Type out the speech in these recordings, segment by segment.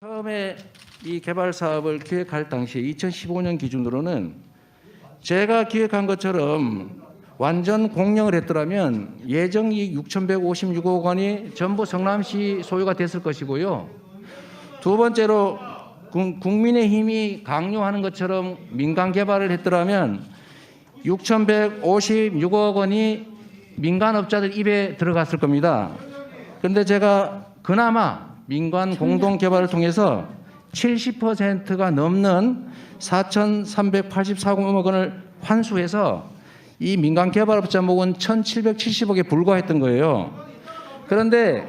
처음에 이 개발 사업을 기획할 당시에 2015년 기준으로는 제가 기획한 것처럼 완전 공영을 했더라면 예정 이익 6,156억 원이 전부 성남시 소유가 됐을 것이고요. 두 번째로 국- 국민의힘이 강요하는 것처럼 민간 개발을 했더라면 6,156억 원이 민간업자들 입에 들어갔을 겁니다. 그런데 제가 그나마 민간 공동 개발을 통해서 70%가 넘는 4,384억 원을 환수해서 이 민간 개발업자 목은 1,770억에 불과했던 거예요. 그런데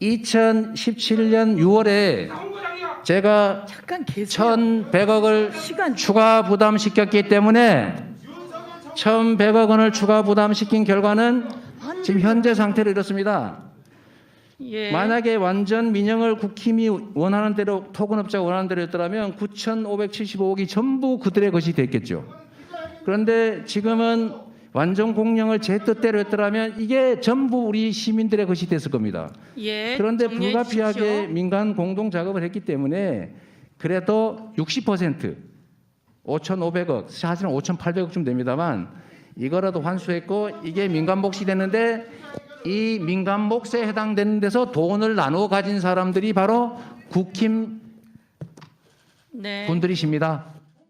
2017년 6월에 제가 잠깐 계세요. 1,100억을 시간 추가 부담시켰기 때문에 1,100억 원을 추가 부담시킨 결과는 지금 현재 상태로 이렇습니다. 예. 만약에 완전 민영을 국힘이 원하는 대로 토건업자가 원하는 대로 했더라면 9,575억이 전부 그들의 것이 됐겠죠. 그런데 지금은 완전 공영을 제 뜻대로 했더라면 이게 전부 우리 시민들의 것이 됐을 겁니다. 예. 그런데 불가피하게 주십시오. 민간 공동 작업을 했기 때문에 그래도 60% 5,500억, 사실은 5,800억쯤 됩니다만 이거라도 환수했고 이게 민간 몫이 됐는데 이 민간 몫에 해당되는 데서 돈을 나누어 가진 사람들이 바로 국힘 네. 분들이십니다.